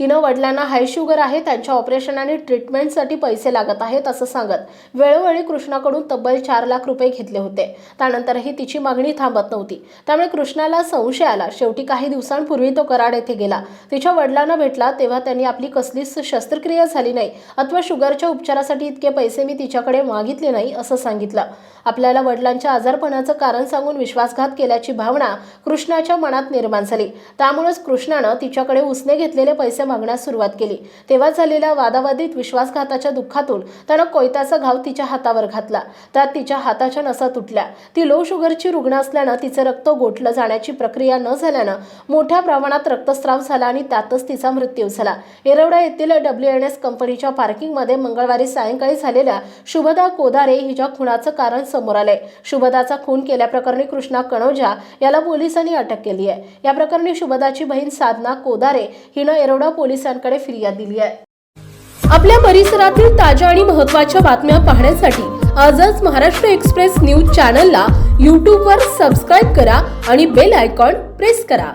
तिनं वडिलांना हाय शुगर आहे त्यांच्या ऑपरेशन आणि ट्रीटमेंटसाठी पैसे लागत आहेत असं सांगत वेळोवेळी कृष्णाकडून तब्बल चार लाख रुपये घेतले होते. त्यानंतरही तिची मागणी थांबत नव्हती. त्यामुळे कृष्णाला संशय आला. शेवटी काही दिवसांपूर्वी तो कराड येथे गेला. तिच्या वडिलांना भेटला तेव्हा त्यांनी आपली कसलीच शस्त्रक्रिया झाली नाही. अथवा शुगरच्या उपचारासाठी इतके पैसे मी तिच्याकडे मागितले नाही असं सांगितलं. आपल्याला वडिलांच्या आजारपणाचं कारण सांगून विश्वासघात केल्याची भावना कृष्णाच्या मनात निर्माण झाली. त्यामुळेच कृष्णानं तिच्याकडे उसने घेतलेले पैसे मागण्यास सुरुवात केली. तेव्हा झालेल्या वादावादीत विश्वासघाताच्या दुःखातून त्यानं कोयत्याचा घाव तिच्या हातावर घातला. त्यात तिच्या हाताच्या नसा तुटल्या. ती लो शुगरची रुग्ण असल्यानं तिचं रक्त गोठलं जाण्याची प्रक्रिया न झाल्यानं मोठ्या प्रमाणात रक्तस्राव झाला आणि त्यातच तिचा मृत्यू झाला. येरवडा येथील डब्ल्यू एन एस कंपनीच्या पार्किंगमध्ये मंगळवारी सायंकाळी झालेल्या शुभदा कोदारे हिच्या खुनाचं कारण समोर आलंय. शुभदाचा खून केल्याप्रकरणी कृष्णा कणोजा याला पोलिसांनी अटक केली आहे. या प्रकरणी शुभदाची बहीण साधना कोदारे हिनं येरवडा पोलिसांकडे फिर्याद दिली आहे. आपल्या परिसरातील ताज्या आणि महत्त्वाच्या बातम्या पाहण्यासाठी आजच महाराष्ट्र एक्सप्रेस न्यूज चॅनलला यूट्यूबवर सबस्क्राईब करा आणि बेल आयकॉन प्रेस करा.